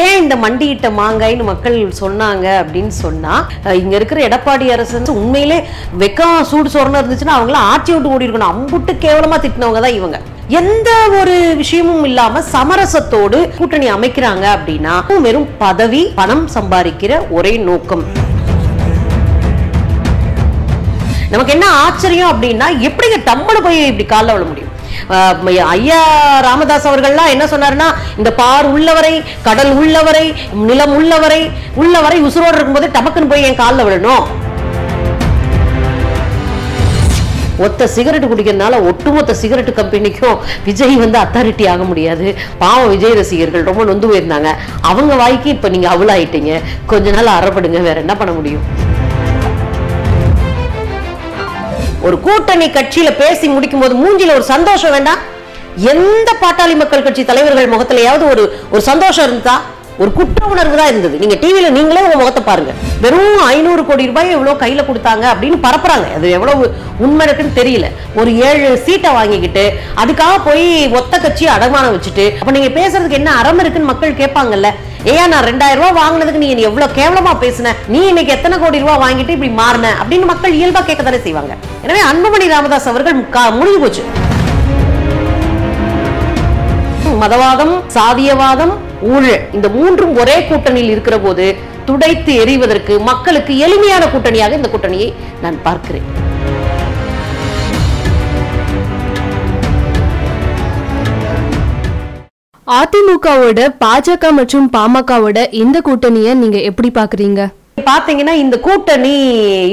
ஏன் இந்த மண்டியிட்ட மாங்காய்னு மக்கள் சொன்னாங்க அப்படின்னு சொன்னா இங்கே இங்க இருக்கிற எடப்பாடி அரசு வந்து உண்மையிலே வெக்கம் சூடு சொரணம் இருந்துச்சுன்னா அவங்களாம் ஆட்சி விட்டு ஓடி இருக்கணும் அம்புட்டு கேவலமா திட்டினவங்க தான் இவங்க. எந்த ஒரு விஷயமும் இல்லாம சமரசத்தோடு கூட்டணி அமைக்கிறாங்க அப்படின்னா வெறும் பதவி பணம் சம்பாதிக்கிற ஒரே நோக்கம். நமக்கு என்ன ஆச்சரியம் அப்படின்னா எப்படிங்க டம்முன்னு போய் இப்படி காலில் விழ முடியும்? ஐயா ராமதாஸ் அவர்கள்லாம் என்ன சொன்னாருன்னா இந்த பார் உள்ளவரை கடல் உள்ளவரை நிலம் உள்ளவரை உள்ளவரை உசுரோடு இருக்கும்போது டபக்குன்னு போய் என் காலில் விடணும். ஒத்த சிகரெட் குடிக்கிறதுனால ஒட்டுமொத்த சிகரெட் கம்பெனிக்கும் விஜய் வந்து அத்தாரிட்டி ஆக முடியாது. பாவம் விஜய் ரசிகர்கள் ரொம்ப நொந்து போயிருந்தாங்க. அவங்க வாய்க்கு இப்ப நீங்க ஆயிட்டீங்க கொஞ்ச நாள் அறப்படுங்க வேற என்ன பண்ண முடியும்? ஒரு கூட்டணி கட்சியில பேசி முடிக்கும் போது மூஞ்சில ஒரு சந்தோஷம் வேண்டாம். எந்த பாட்டாளி மக்கள் கட்சி தலைவர்கள் முகத்திலேயாவது ஒரு ஒரு சந்தோஷம் இருந்தா ஒரு குற்ற உணர்வு தான் இருந்தது. நீங்க டிவியில நீங்களே உங்க முகத்தை பாருங்க. வெறும் ஐநூறு கோடி ரூபாய் எவ்வளவு கையில கொடுத்தாங்க அப்படின்னு பரப்புறாங்க. அது எவ்வளவு உண்மை இருக்குன்னு தெரியல. ஒரு ஏழு சீட்டை வாங்கிக்கிட்டு அதுக்காக போய் ஒத்த கட்சி அடமானம் வச்சுட்டு அப்ப நீங்க பேசுறதுக்கு என்ன அறம் இருக்குன்னு மக்கள் கேட்பாங்கல்ல. ஏயா நான் ரெண்டாயிரம் ரூபாய் வாங்கினதுக்கு நீ எவ்வளவு கேவலமா பேசுன? நீ இன்னைக்கு எத்தனை கோடி ரூபாய் வாங்கிட்டு இப்படி மாறின? அப்படின்னு மக்கள் இயல்பா கேட்க தானே செய்வாங்க. எனவே அன்புமணி ராமதாஸ் அவர்கள் முடிஞ்சு போச்சு. மதவாதம் சாதியவாதம் ஊழல் இந்த மூன்றும் ஒரே கூட்டணியில் இருக்கிற போது துடைத்து எறிவதற்கு மக்களுக்கு எளிமையான கூட்டணியாக இந்த கூட்டணியை நான் பார்க்கிறேன். அதிமுகவோட பாஜக மற்றும் பாமகவோட இந்த கூட்டணியை நீங்க எப்படி பாக்குறீங்க? பாத்தீங்கன்னா இந்த கூட்டணி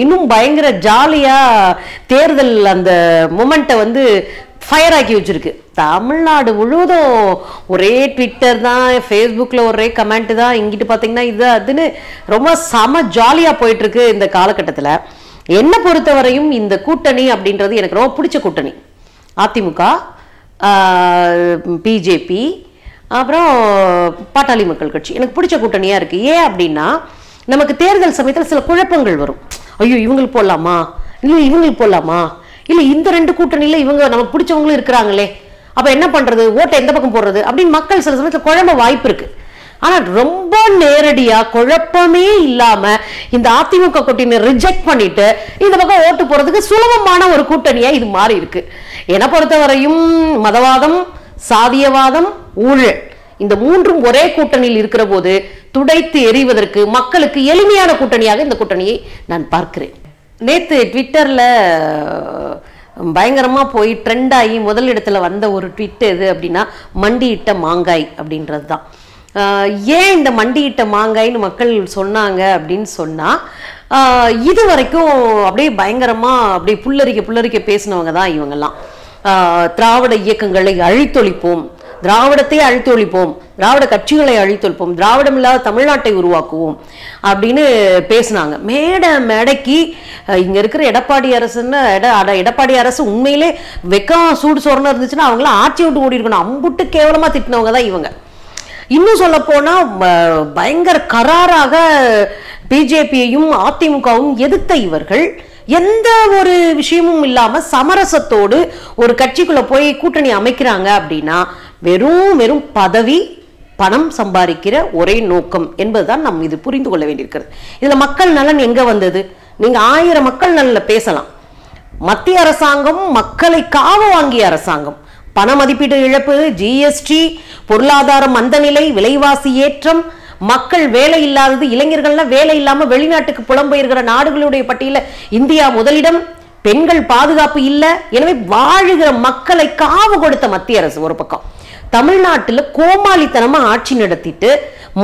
இன்னும் பயங்கர ஜாலியா தேர்தல் அந்த மூமெண்ட்டை வந்து ஃபயர் ஆக்கி வச்சிருக்கு. தமிழ்நாடு முழுவதும் ஒரே ட்விட்டர் தான் ஃபேஸ்புக்கில் ஒரே கமெண்ட் தான். இங்கிட்டு பார்த்தீங்கன்னா இது அதுன்னு ரொம்ப செம ஜாலியாக போயிட்டுருக்கு இந்த காலகட்டத்தில். என்னை பொறுத்தவரையும் இந்த கூட்டணி அப்படின்றது எனக்கு ரொம்ப பிடிச்ச கூட்டணி. அதிமுக பிஜேபி அப்புறம் பாட்டாளி மக்கள் கட்சி. எனக்கு பிடிச்ச கூட்டணியாக இருக்குது ஏன் அப்படின்னா நமக்கு தேர்தல் சமயத்தில் சில குழப்பங்கள் வரும். ஐயோ இவங்களுக்கு போடலாமா? இல்லை இவங்களுக்கு போடலாமா? இல்லை இந்த ரெண்டு கூட்டணியில் இவங்க நமக்கு பிடிச்சவங்களும் இருக்கிறாங்களே. அப்போ என்ன பண்ணுறது ஓட்டை எந்த பக்கம் போடுறது? அப்படின்னு மக்கள் சில சமயத்தில் குழம்ப வாய்ப்பு இருக்குது ஆனால் ரொம்ப நேரடியாக குழப்பமே இல்லாமல் இந்த அதிமுக கூட்டணியை ரிஜெக்ட் பண்ணிட்டு இந்த பக்கம் ஓட்டு போகிறதுக்கு சுலபமான ஒரு கூட்டணியாக இது மாறி இருக்கு. என்னை பொறுத்தவரையும் மதவாதம் சாதியவாதம் ஊழல் இந்த மூன்றும் ஒரே கூட்டணியில் இருக்கிற போது துடைத்து எறிவதற்கு மக்களுக்கு எளிமையான கூட்டணியாக இந்த கூட்டணியை நான் பார்க்கிறேன். நேத்து ட்விட்டர்ல பயங்கரமா போய் ட்ரெண்ட் ஆகி முதலிடத்தில் வந்த ஒரு ட்விட் எது அப்படின்னா மண்டியிட்ட மாங்காய் அப்படின்றது தான். ஏன் இந்த மண்டியிட்ட மாங்காய்னு மக்கள் சொன்னாங்க அப்படின்னு சொன்னா இது வரைக்கும் அப்படியே பயங்கரமா அப்படியே புல்லரிக்க புல்லரிக்க பேசினவங்க தான் இவங்கெல்லாம். திராவிட இயக்கங்களை அழித்தொழிப்போம். திராவிடத்தை அழித்தொழிப்போம். திராவிட கட்சிகளை அழித்தொழிப்போம். திராவிடம் இல்லாத தமிழ்நாட்டை உருவாக்குவோம். அப்படின்னு பேசினாங்க. மேடை மேடைக்கு இங்கே இருக்கிற எடப்பாடி அரசுன்னு எட- அட- எடப்பாடி அரசு உண்மையிலே வெக்கம் சூடு சொரணம் இருந்துச்சுன்னா அவங்களாம் ஆட்சி விட்டு ஓடி இருக்கணும் அம்புட்டு கேவலமாக திட்டினவங்க தான் இவங்க. இன்னும் சொல்ல போனால் பயங்கர கராராக பிஜேபியையும் அதிமுகவும் எதிர்த்த இவர்கள் எந்த ஒரு விஷயமும் இல்லாமல் சமரசத்தோடு ஒரு கட்சிக்குள்ளே போய் கூட்டணி அமைக்கிறாங்க அப்படின்னா வெறும் வெறும் பதவி பணம் சம்பாதிக்கிற ஒரே நோக்கம் என்பதுதான் நம் இது புரிந்து கொள்ள வேண்டியிருக்கிறது. இதுல மக்கள் நலன் எங்க வந்தது? நீங்க ஆயிரம் மக்கள் நலன்ல பேசலாம். மத்திய அரசாங்கம் மக்களை காவ வாங்கிய அரசாங்கம். பண மதிப்பீட்டு இழப்பு ஜிஎஸ்டி பொருளாதார மந்தநிலை விலைவாசி ஏற்றம் மக்கள் வேலை இல்லாதது இளைஞர்கள்லாம் வேலை இல்லாம வெளிநாட்டுக்கு புலம்பெயர்கிற நாடுகளுடைய பட்டியல இந்தியா முதலிடம் பெண்கள் பாதுகாப்பு இல்லை எனவே வாழுகிற மக்களை காவு கொடுத்த மத்திய அரசு ஒரு பக்கம். தமிழ்நாட்டில் கோமாளித்தனமா ஆட்சி நடத்திட்டு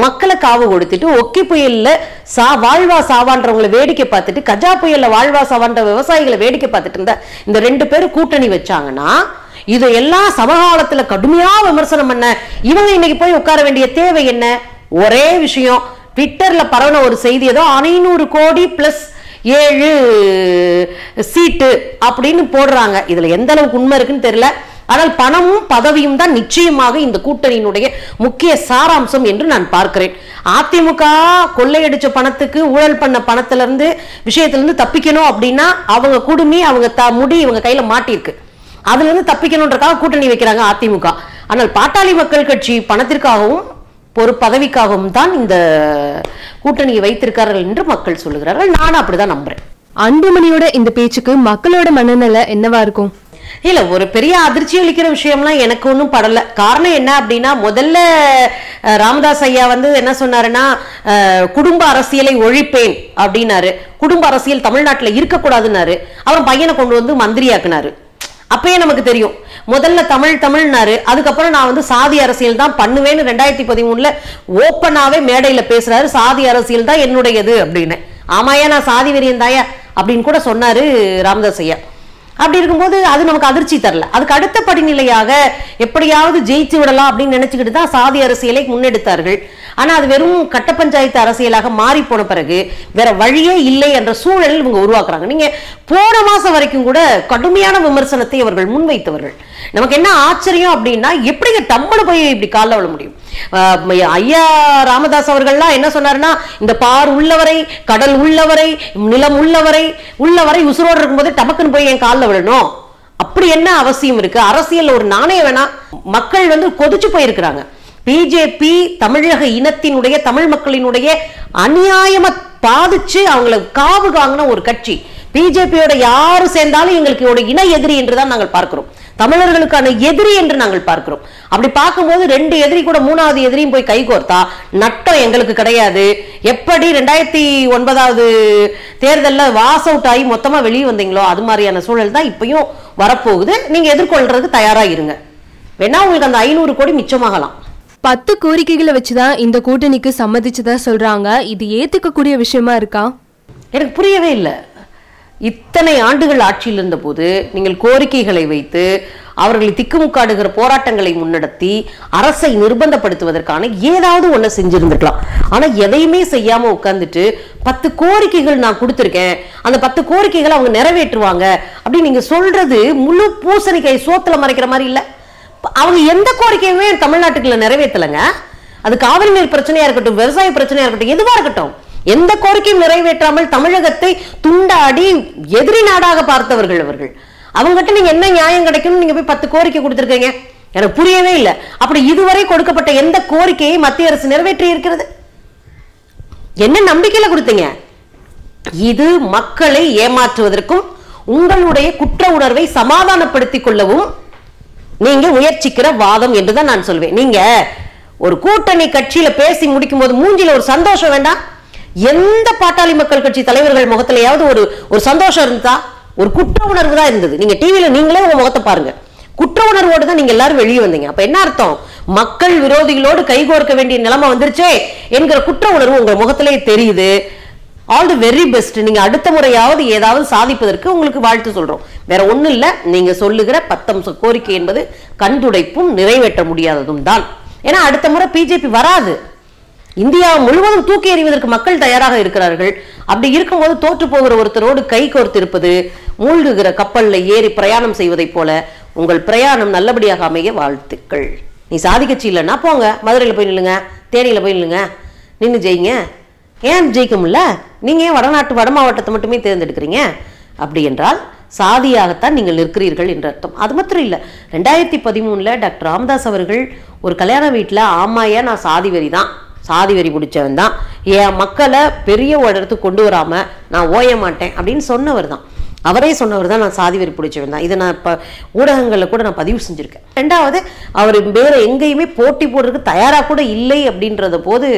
மக்களை காவு கொடுத்துட்டு ஒக்கி புயல்ல சா வாழ்வா சாவான்றவங்களை வேடிக்கை பார்த்துட்டு கஜா புயல்ல வாழ்வா சாவான்ற விவசாயிகளை வேடிக்கை பார்த்துட்டு இருந்த இந்த ரெண்டு பேரும் கூட்டணி வச்சாங்கன்னா இதையெல்லாம் சமகாலத்துல கடுமையா விமர்சனம் பண்ண இவங்க இன்னைக்கு போய் உட்கார வேண்டிய தேவை என்ன? ஒரே விஷயம் ட்விட்டர்ல பரவன ஒரு செய்தி ஏதோ ஐநூறு கோடி பிளஸ் ஏழு சீட்டு அப்படின்னு போடுறாங்க. இதுல எந்த அளவுக்கு உண்மை இருக்குன்னு தெரியல. ஆனால் பணமும் பதவியும் தான் நிச்சயமாக இந்த கூட்டணியினுடைய முக்கிய சாராம்சம் என்று நான் பார்க்கிறேன். அதிமுக கொள்ளையடிச்ச பணத்துக்கு ஊழல் பண்ண பணத்திலிருந்து விஷயத்திலிருந்து தப்பிக்கணும் அப்படின்னா அவங்க குடுமி அவங்க த முடி இவங்க கையில மாட்டியிருக்கு. அதுல இருந்து தப்பிக்கணுன்றக்காக கூட்டணி வைக்கிறாங்க அதிமுக. ஆனால் பாட்டாளி மக்கள் கட்சி பணத்திற்காகவும் ஒரு பதவிக்காகவும் தான் இந்த கூட்டணியை வைத்திருக்கிறார்கள் என்று மக்கள் சொல்லுகிறார்கள். நானும் அப்படிதான் நம்புறேன். அன்புமணியோட இந்த பேச்சுக்கு மக்களோட மனநிலை என்னவா இருக்கும்? இல்ல ஒரு பெரிய அதிர்ச்சி அளிக்கிற விஷயம்லாம் எனக்கு ஒன்றும் படல. காரணம் என்ன அப்படின்னா முதல்ல ராமதாஸ் ஐயா வந்து என்ன சொன்னாருன்னா குடும்ப அரசியலை ஒழிப்பேன் அப்படின்னாரு. குடும்ப அரசியல் தமிழ்நாட்டுல இருக்கக்கூடாதுன்னாரு. அவரும் பையனை கொண்டு வந்து மந்திரியாக்குனாரு. அப்பயே நமக்கு தெரியும். முதல்ல தமிழ் தமிழ்னாரு. அதுக்கப்புறம் நான் வந்து சாதி அரசியல் தான் பண்ணுவேன்னு ரெண்டாயிரத்தி பதிமூணுல ஓப்பனாவே மேடையில பேசுறாரு. சாதி அரசியல் தான் என்னுடையது அப்படின்னு. ஆமாயா நான் சாதி வெறியன் தாயா அப்படின்னு கூட சொன்னாரு ராமதாஸ் ஐயா. அப்படி இருக்கும்போது அது நமக்கு அதிர்ச்சி தரல. அதுக்கு அடுத்த படிநிலையாக எப்படியாவது ஜெயிச்சு விடலாம் அப்படின்னு நினைச்சுக்கிட்டு தான் சாதி அரசியலை முன்னெடுத்தார்கள். ஆனால் அது வெறும் கட்ட பஞ்சாயத்து அரசியலாக மாறி போன பிறகு வேற வழியே இல்லை என்ற சூழலில் இவங்க உருவாக்குறாங்க. நீங்க போன மாசம் வரைக்கும் கூட கடுமையான விமர்சனத்தை அவர்கள் முன்வைத்தவர்கள். நமக்கு என்ன ஆச்சரியம் அப்படின்னா எப்படிங்க டம்முன்னு போய் இப்படி காலில் விழ முடியும்? ஐயா ராமதாஸ் அவர்கள்லாம் என்ன சொன்னாருன்னா இந்த பார் உள்ளவரை கடல் உள்ளவரை நிலம் உள்ளவரை உள்ளவரை உசுரோடு இருக்கும்போது டமக்குன்னு போய் என் காலில் விழணும். அப்படி என்ன அவசியம் இருக்கு? அரசியல் ஒரு நாணயம் வேணா மக்கள் வந்து கொதிச்சு போயிருக்கிறாங்க. பிஜேபி தமிழக இனத்தினுடைய தமிழ் மக்களினுடைய அநியாயமா பாதிச்சு அவங்கள காவு காங்கின ஒரு கட்சி. பிஜேபியோட யாரு சேர்ந்தாலும் எங்களுக்கு இன எதிரி என்றுதான் நாங்கள் பார்க்கிறோம். தமிழர்களுக்கான எதிரி என்று நாங்கள் பார்க்கிறோம். அப்படி பார்க்கும்போது ரெண்டு எதிரி கூட மூணாவது எதிரியும் போய் கைகோர்த்தா நட்டம் எங்களுக்கு கிடையாது. எப்படி ரெண்டாயிரத்தி ஒன்பதாவது தேர்தலில் வாஸ் அவுட் ஆகி மொத்தமா வெளியே வந்தீங்களோ அது மாதிரியான சூழல் தான் இப்பயும் வரப்போகுது. நீங்க எதிர்கொள்றதுக்கு தயாரா இருங்க. வேணா உங்களுக்கு அந்த ஐநூறு கோடி மிச்சமாகலாம். பத்து கோரிக்கைகளை வச்சுதான் இந்த கூட்டணிக்கு சம்மதிச்சதா சொல்றாங்க. இது ஏத்துக்கக்கூடிய விஷயமா இருக்கா? எனக்கு புரியவே இல்லை. இத்தனை ஆண்டுகள் ஆட்சியில் இருந்தபோது நீங்கள் கோரிக்கைகளை வைத்து அவர்களை திக்குமுக்காடுகிற போராட்டங்களை முன்னெடுத்தி அரசை நிர்பந்தப்படுத்துவதற்கான ஏதாவது ஒன்று செஞ்சிருந்திருக்கலாம் ஆனால் எதையுமே செய்யாம உட்காந்துட்டு பத்து கோரிக்கைகள் நான் கொடுத்துருக்கேன். அந்த பத்து கோரிக்கைகளை அவங்க நிறைவேற்றுவாங்க அப்படின்னு நீங்க சொல்றது முழு பூசணிக்காய் சோத்துல மறைக்கிற மாதிரி இல்லை. அவங்க எந்த கோரிக்கையுமே தமிழ்நாட்டுக்குள்ள நிறைவேற்றலைங்க. அது காவிரி நீர் பிரச்சனையா இருக்கட்டும் விவசாய பிரச்சனையா இருக்கட்டும் எதுவா இருக்கட்டும் எந்த கோரிக்கையும் நிறைவேற்றாமல் தமிழகத்தை துண்டாடி எதிரி நாடாக பார்த்தவர்கள் அவர்கள். அவங்ககிட்ட நீங்க என்ன நியாயம் கிடைக்கும்னு நீங்க போய் பத்து கோரிக்கை கொடுத்துருக்கீங்க? எனக்கு புரியவே இல்லை. அப்படி இதுவரை கொடுக்கப்பட்ட எந்த கோரிக்கையை மத்திய அரசு நிறைவேற்றி இருக்கிறது என்ன நம்பிக்கையில கொடுத்தீங்க? இது மக்களை ஏமாற்றுவதற்கும் உங்களுடைய குற்ற உணர்வை சமாதானப்படுத்திக் கொள்ளவும் நீங்க முயற்சிக்கிற வாதம் என்றுதான் நான் சொல்வேன். நீங்க ஒரு கூட்டணி கட்சியில பேசி முடிக்கும் போது மூஞ்சில ஒரு சந்தோஷம் வேண்டாம். எந்த பாட்டாளி மக்கள் கட்சி தலைவர்கள் முகத்திலேயாவது ஒரு ஒரு சந்தோஷம் இருந்தா ஒரு குற்ற உணர்வு தான் இருந்தது. நீங்க டிவியில நீங்களே உங்க முகத்தை பாருங்க. குற்ற உணர்வோடு தான் நீங்க எல்லாரும் வெளியே வந்தீங்க. அப்ப என்ன அர்த்தம்? மக்கள் விரோதிகளோடு கைகோர்க்க வேண்டிய நிலைமை வந்துருச்சே என்கிற குற்ற உணர்வு உங்க முகத்திலே தெரியுது. ஆல் தி வெரி பெஸ்ட் நீங்க அடுத்த முறையாவது ஏதாவது சாதிப்பதற்கு உங்களுக்கு வாழ்த்து சொல்றோம். வேற ஒண்ணும் இல்ல. நீங்க சொல்லுகிற பத்தம்ச கோரிக்கை என்பது கண்துடைப்பும் நிறைவேற்ற முடியாததும் தான். ஏன்னா அடுத்த முறை பிஜேபி வராது. இந்தியா முழுவதும் தூக்கி எறிவதற்கு மக்கள் தயாராக இருக்கிறார்கள். அப்படி இருக்கும்போது தோற்று போகிற ஒருத்தரோடு கை கோர்த்திருப்பது மூழ்குகிற கப்பல்ல ஏறி பிரயாணம் செய்வதைப் போல உங்கள் பிரயாணம் நல்லபடியாக அமைய வாழ்த்துக்கள். நீ சாதிக்கச்சு இல்லைன்னா போங்க. மதுரையில் போய் நில்லுங்க. தேனியில் போய் நில்லுங்க. நின்று ஜெயிங்க. ஏன் ஜெயிக்க முடியல? நீங்கள் ஏன் வடநாட்டு வட மாவட்டத்தை மட்டுமே தேர்ந்தெடுக்கிறீங்க? அப்படி என்றால் சாதியாகத்தான் நீங்கள் நிற்கிறீர்கள் என்ற அர்த்தம். அது மாத்திரம் இல்லை. ரெண்டாயிரத்தி பதிமூணில் டாக்டர் ராமதாஸ் அவர்கள் ஒரு கல்யாண வீட்டில் ஆமாயா நான் சாதி வரி தான். சாதி வெறி பிடிச்சவன் தான். என் மக்களை பெரிய ஒரு இடத்துக்கு கொண்டு வராமல் நான் ஓய மாட்டேன். அப்படின்னு சொன்னவர் தான். அவரே சொன்னவர் தான் நான் சாதி வெறி பிடிச்சவன் தான். இதை நான் இப்போ ஊடகங்களில் கூட நான் பதிவு செஞ்சுருக்கேன். ரெண்டாவது அவர் வேறு எங்கேயுமே போட்டி போடுறதுக்கு தயாராக கூட இல்லை அப்படின்றத போது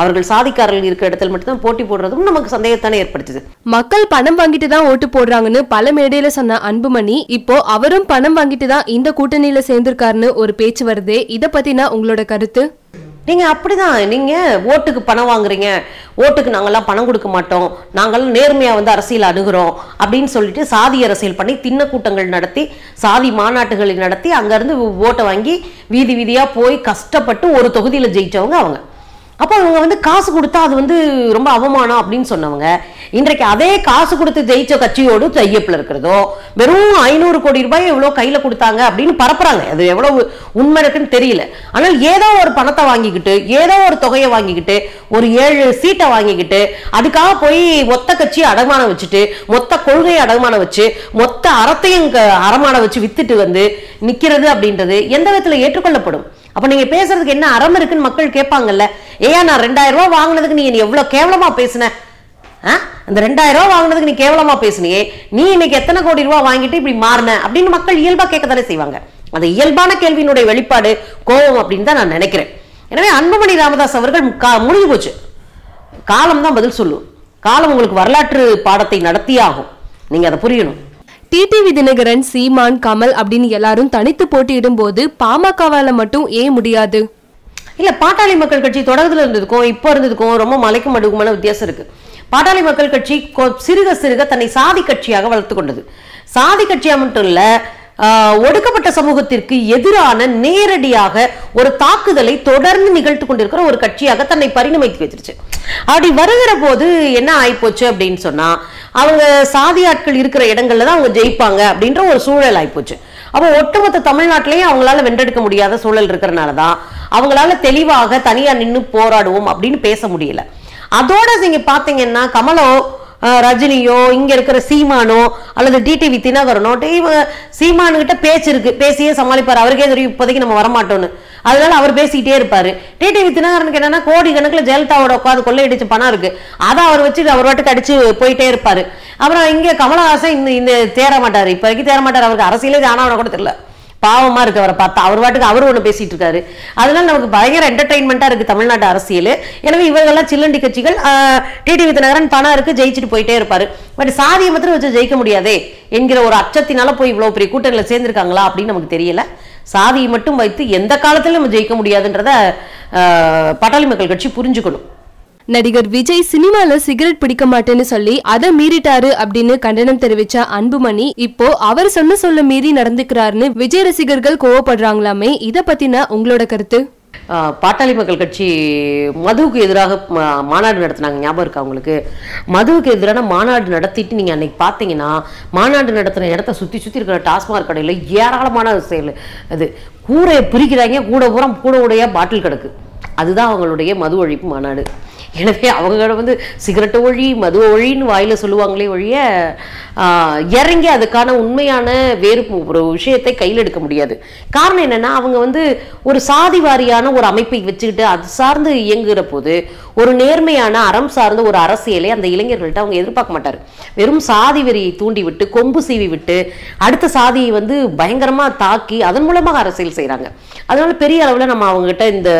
அவர்கள் சாதிக்காரர்கள் இருக்கிற இடத்துல மட்டும்தான் போட்டி போடுறதும் நமக்கு சந்தேகத்தானே ஏற்படுத்துது. மக்கள் பணம் வாங்கிட்டு தான் ஓட்டு போடுறாங்கன்னு பல மேடையில் சொன்ன அன்புமணி இப்போ அவரும் பணம் வாங்கிட்டு தான் இந்த கூட்டணியில் சேர்ந்திருக்காருன்னு ஒரு பேச்சு வருதே. இதை பற்றினா உங்களோட கருத்து? நீங்க அப்படிதான். நீங்க ஓட்டுக்கு பணம் வாங்குறீங்க. ஓட்டுக்கு நாங்கெல்லாம் பணம் கொடுக்க மாட்டோம். நாங்களும் நேர்மையா வந்து அரசியல் அணுகிறோம் அப்படின்னு சொல்லிட்டு சாதி அரசியல் பண்ணி தின்ன கூட்டங்கள் நடத்தி சாதி மாநாட்டுகளை நடத்தி அங்கேருந்து ஓட்டை வாங்கி வீதி வீதியா போய் கஷ்டப்பட்டு ஒரு தொகுதியில ஜெயிச்சவங்க அவங்க. அப்போ அவங்க வந்து காசு கொடுத்தா அது வந்து ரொம்ப அவமானம் அப்படின்னு சொன்னவங்க. இன்றைக்கு அதே காசு கொடுத்து ஜெயிச்ச கட்சியோடு தையப்பில் இருக்கிறதோ வெறும் ஐநூறு கோடி ரூபாய் எவ்வளோ கையில் கொடுத்தாங்க அப்படின்னு பரப்புறாங்க. அது எவ்வளோ உண்மை இருக்குன்னு தெரியல. ஆனால் ஏதோ ஒரு பணத்தை வாங்கிக்கிட்டு ஏதோ ஒரு தொகையை வாங்கிக்கிட்டு ஒரு ஏழு சீட்டை வாங்கிக்கிட்டு அதுக்காக போய் மொத்த கட்சியை அடமானம் வச்சுட்டு மொத்த கொள்கையை அடமானம் வச்சு மொத்த அறத்தையும் க- அறமானம் வச்சு வித்துட்டு வந்து நிற்கிறது அப்படின்றது எந்த விதத்தில் ஏற்றுக்கொள்ளப்படும்? அப்ப நீங்க பேசுறதுக்கு என்ன அறம் இருக்குன்னு மக்கள் கேட்பாங்கல்ல. ஏன் நான் ரெண்டாயிரம் ரூபாய் வாங்கினதுக்கு நீ என்னை எவ்வளவு கேவலமா பேசுன? ஆ? அந்த ரெண்டாயிரம் ரூபாய் வாங்கினதுக்கு நீ கேவலமா பேசுனியே. நீ இன்னைக்கு எத்தனை கோடி ரூபாய் வாங்கிட்டு இப்படி மாறின? அப்படின்னு மக்கள் இயல்பா கேட்கத்தானே செய்வாங்க. அந்த இயல்பான கேள்வியினுடைய வெளிப்பாடு கோபம் அப்படின்னு தான் நான் நினைக்கிறேன். எனவே அன்புமணி ராமதாஸ் அவர்கள் கா- முடிஞ்சு போச்சு. காலம் தான் பதில் சொல்லும். காலம் உங்களுக்கு வரலாற்று பாடத்தை நடத்தியாகும் நீங்கள் நீங்க அதை புரியணும். டிடிவி தினகரன் சீமான் கமல் அப்படின்னு எல்லாரும் தனித்து போட்டியிடும் போது பாமகவால மட்டும் ஏன் முடியாது? இல்ல பாட்டாளி மக்கள் கட்சி தொடக்கத்துல இருந்ததுக்கும் இப்போ இருந்ததுக்கும் ரொம்ப மலைக்கும் மடுக்குமான வித்தியாசம் இருக்கு. பாட்டாளி மக்கள் கட்சி கொ- சிறுக சிறுக தன்னை சாதி கட்சியாக வளர்த்து கொண்டது. சாதி கட்சியா மட்டும் இல்லை ஒடுக்கப்பட்ட சமூகத்திற்கு எதிரான நேரடியாக ஒரு தாக்குதலை தொடர்ந்து நிகழ்த்து கொண்டிருக்கிற ஒரு கட்சியாக தன்னை பரிணமித்து வச்சிருச்சு அப்படி வருகிற போது என்ன ஆயிப்போச்சு அப்படின்னு சொன்னா அவங்க சாதி ஆட்கள் இருக்கிற இடங்கள்ல தான் அவங்க ஜெயிப்பாங்க அப்படின்ற ஒரு சூழல் ஆயிப்போச்சு. அப்போ ஒட்டுமொத்த தமிழ்நாட்டிலையும் அவங்களால வென்றெடுக்க முடியாத சூழல் இருக்கிறனால தான் அவங்களால தெளிவாக தனியா நின்று போராடுவோம் அப்படின்னு பேச முடியல. அதோட நீங்க பாத்தீங்கன்னா கமலோ ரஜினியோ இங்கே இருக்கிற சீமானோ அல்லது டிடிவி தினகரனோ டிவி சீமானுக்கிட்ட சீமானுகிட்ட பேச்சு இருக்கு. பேசியே சமாளிப்பார். அவருக்கே தெரியும் இப்போதைக்கு நம்ம வரமாட்டோன்னு அதனால அவர் பேசிக்கிட்டே இருப்பார். டிடிவி தினகரனுக்கு என்னன்னா கோடி கணக்கில் ஜெயலலிதாவோட உட்காந்து கொள்ளையடிச்ச பணம் இருக்கு. அதை அவர் வச்சு அவர் வாட்டுக்கு அடிச்சு போயிட்டே இருப்பார். அப்புறம் இங்கே கமலஹாசன் இந்த இந்த தேர மாட்டார். இப்போதைக்கு தேர மாட்டார். அவருக்கு அரசியலே ஆனவன கூட தெரியல. பாவமாக இருக்கு அவரை பார்த்தா அவர் பாட்டுக்கு அவர் ஒன்று பேசிட்டு இருக்காரு. அதனால நமக்கு பயங்கர என்டர்டைன்மெண்ட்டாக இருக்குது தமிழ்நாட்டு அரசியல். எனவே இவர்கள்லாம் சில்லண்டி கட்சிகள் டிடிவி வித்நகரன் பணம் இருக்குது ஜெயிச்சுட்டு போயிட்டே இருப்பார். பட் சாதியை மாத்திரம் வச்சு ஜெயிக்க முடியாதே என்கிற ஒரு அச்சத்தினால போய் இவ்வளோ பெரிய கூட்டங்களில் சேர்ந்துருக்காங்களா அப்படின்னு நமக்கு தெரியல. சாதியை மட்டும் வைத்து எந்த காலத்திலும் நம்ம ஜெயிக்க முடியாதுன்றத பட்டாளி மக்கள் கட்சி புரிஞ்சுக்கணும். நடிகர் விஜய் சினிமால சிகரெட் பிடிக்க மாட்டேன்னு சொல்லி அதை மீறிட்டாரு அப்படின்னு கண்டனம் தெரிவிச்ச அன்புமணி இப்போ அவர் சொன்ன சொல்ல மீறி நடந்துக்கிறாருன்னு விஜய் ரசிகர்கள் கோவப்படுறாங்களாமே இத பத்தின உங்களோட கருத்து? பாட்டாளி மக்கள் கட்சி மதுவுக்கு எதிராக மாநாடு நடத்தினாங்க ஞாபகம் இருக்கா உங்களுக்கு? மதுவுக்கு எதிரான மாநாடு நடத்திட்டு நீங்க அன்னைக்கு பார்த்தீங்கன்னா மாநாடு நடத்தின இடத்த சுத்தி சுத்தி இருக்கிற டாஸ்மாக் கடையில் ஏராளமான செயல் அது கூரையை பிரிக்கிறாங்க கூட பூரா கூட உடைய பாட்டில் கிடக்கு. அதுதான் அவங்களுடைய மது ஒழிப்பு மாநாடு. எனவே அவங்க வந்து சிகரெட்டு ஒழி மது ஒழின்னு வாயில சொல்லுவாங்களே ஒழிய இறங்கி அதுக்கான உண்மையான வேறு ஒரு விஷயத்தை கையில் எடுக்க முடியாது. காரணம் என்னன்னா அவங்க வந்து ஒரு சாதி வாரியான ஒரு அமைப்பை வச்சுக்கிட்டு அது சார்ந்து இயங்குகிற போது ஒரு நேர்மையான அறம் சார்ந்த ஒரு அரசியலை அந்த இளைஞர்கள்ட்ட அவங்க எதிர்பார்க்க மாட்டார். வெறும் சாதி வெறியை தூண்டி விட்டு கொம்பு சீவி விட்டு அடுத்த சாதியை வந்து பயங்கரமாக தாக்கி அதன் மூலமாக அரசியல் செய்கிறாங்க அதனால பெரிய அளவில் நம்ம அவங்ககிட்ட இந்த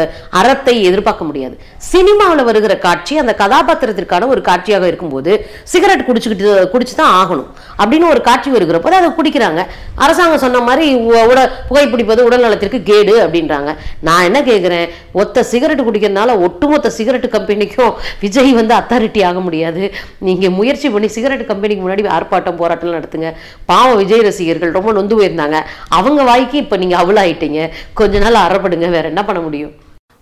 அறத்தை எதிர்பார்க்க முடியாது. சினிமாவில் வருகிற காட்சி அந்த கதாபாத்திரத்திற்கான ஒரு காட்சியாக இருக்கும்போது சிகரெட் குடிச்சுக்கிட்டு குடிச்சு தான் ஆகணும். அப்படின்னு ஒரு காட்சி வருகிற அதை குடிக்கிறாங்க. அரசாங்கம் சொன்ன மாதிரி உட புகைப்பிடிப்பது உடல் நலத்திற்கு கேடு அப்படின்றாங்க. நான் என்ன கேட்குறேன் ஒத்த சிகரெட் குடிக்கிறதுனால ஒட்டுமொத்த சிகரெட்டு கம்பெனிக்கும் விஜய் வந்து அத்தாரிட்டி ஆக முடியாது. நீங்க முயற்சி பண்ணி சிகரெட் கம்பெனிக்கு முன்னாடி ஆர்ப்பாட்டம் போராட்டம் நடத்துங்க. பாவம் விஜய் ரசிகர்கள் ரொம்ப நொந்து போயிருந்தாங்க. அவங்க வாய்க்கு இப்ப நீங்க அவளாயிட்டீங்க. கொஞ்ச நாள் அறப்படுங்க வேற என்ன பண்ண முடியும்?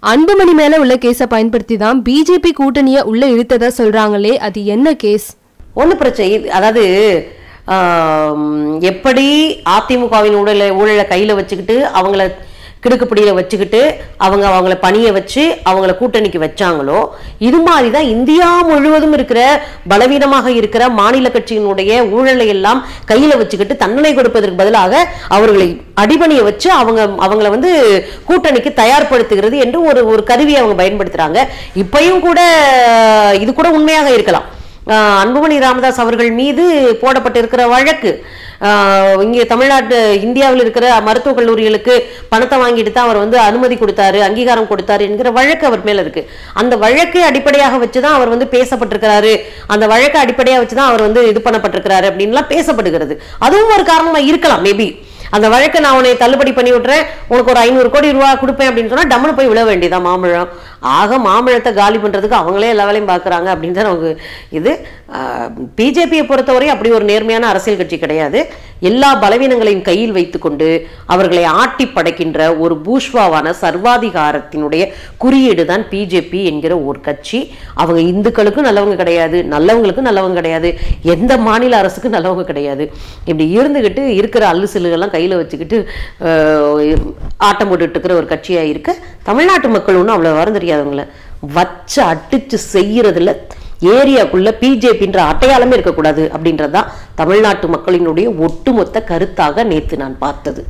அன்புமணி மேல உள்ள கேஸ பயன்படுத்தி தான் பிஜேபி கூட்டணிய உள்ள இழுத்ததா சொல்றாங்களே அது என்ன கேஸ்? ஒன்றும் பிரச்சனை அதாவது எப்படி அதிமுகவின் ஊழலை ஊழலை கையில் வச்சுக்கிட்டு அவங்கள கிடுக்குப்பிடியில் வச்சுக்கிட்டு அவங்க அவங்கள பணியை வச்சு அவங்கள கூட்டணிக்கு வச்சாங்களோ இது மாதிரி தான் இந்தியா முழுவதும் இருக்கிற பலவீனமாக இருக்கிற மாநில கட்சியினுடைய ஊழலை எல்லாம் கையில் வச்சுக்கிட்டு தண்டனை கொடுப்பதற்கு பதிலாக அவர்களை அடிபணியை வச்சு அவங்க அவங்கள வந்து கூட்டணிக்கு தயார்படுத்துகிறது என்று ஒரு ஒரு கருவியை அவங்க பயன்படுத்துகிறாங்க இப்பையும் கூட இது கூட உண்மையாக இருக்கலாம். அன்புமணி ராமதாஸ் அவர்கள் மீது போடப்பட்டிருக்கிற வழக்கு இங்கே தமிழ்நாட்டு இந்தியாவில் இருக்கிற மருத்துவக் கல்லூரிகளுக்கு பணத்தை வாங்கிட்டு தான் அவர் வந்து அனுமதி கொடுத்தாரு அங்கீகாரம் கொடுத்தாரு என்கிற வழக்கு அவர் மேல இருக்கு. அந்த வழக்கை அடிப்படையாக வச்சு தான் அவர் வந்து பேசப்பட்டிருக்கிறாரு. அந்த வழக்கை அடிப்படையாக வச்சு தான் அவர் வந்து இது பண்ணப்பட்டிருக்கிறாரு அப்படின்லாம் பேசப்படுகிறது. அதுவும் ஒரு காரணமா இருக்கலாம் மேபி அந்த வழக்கை நான் உன்னை தள்ளுபடி பண்ணி விட்டுறேன் உனக்கு ஒரு ஐநூறு கோடி ரூபா கொடுப்பேன் அப்படின்னு சொன்னா டம்னு போய் விழ வேண்டியதான் மாம்பழம். ஆக மாம்பழத்தை காலி பண்ணுறதுக்கு அவங்களே எல்லா வேலையும் பார்க்குறாங்க அப்படின்னு தான் நமக்கு இது. பிஜேபியை பொறுத்தவரை அப்படி ஒரு நேர்மையான அரசியல் கட்சி கிடையாது. எல்லா பலவீனங்களையும் கையில் வைத்துக்கொண்டு அவர்களை ஆட்டி படைக்கின்ற ஒரு பூஷ்வாவான சர்வாதிகாரத்தினுடைய குறியீடு தான் பிஜேபி என்கிற ஒரு கட்சி. அவங்க இந்துக்களுக்கும் நல்லவங்க கிடையாது நல்லவங்களுக்கும் நல்லவங்க கிடையாது எந்த மாநில அரசுக்கும் நல்லவங்க கிடையாது. இப்படி இருந்துகிட்டு இருக்கிற அல்லு சில்லுகள்லாம் கையில் வச்சுக்கிட்டு ஆட்டம் போட்டுட்டு இருக்கிற ஒரு கட்சியாக இருக்கு தமிழ்நாட்டு மக்கள் ஒன்றும் அவ்வளோ வரம் தெரியாதவங்கள வச்சு அடிச்சு செய்யறதுல ஏரியாக்குள்ள பிஜேபின்ற அடையாளமே இருக்கக்கூடாது அப்படின்றதான் தமிழ்நாட்டு மக்களினுடைய ஒட்டுமொத்த கருத்தாக நேத்து நான் பார்த்தது.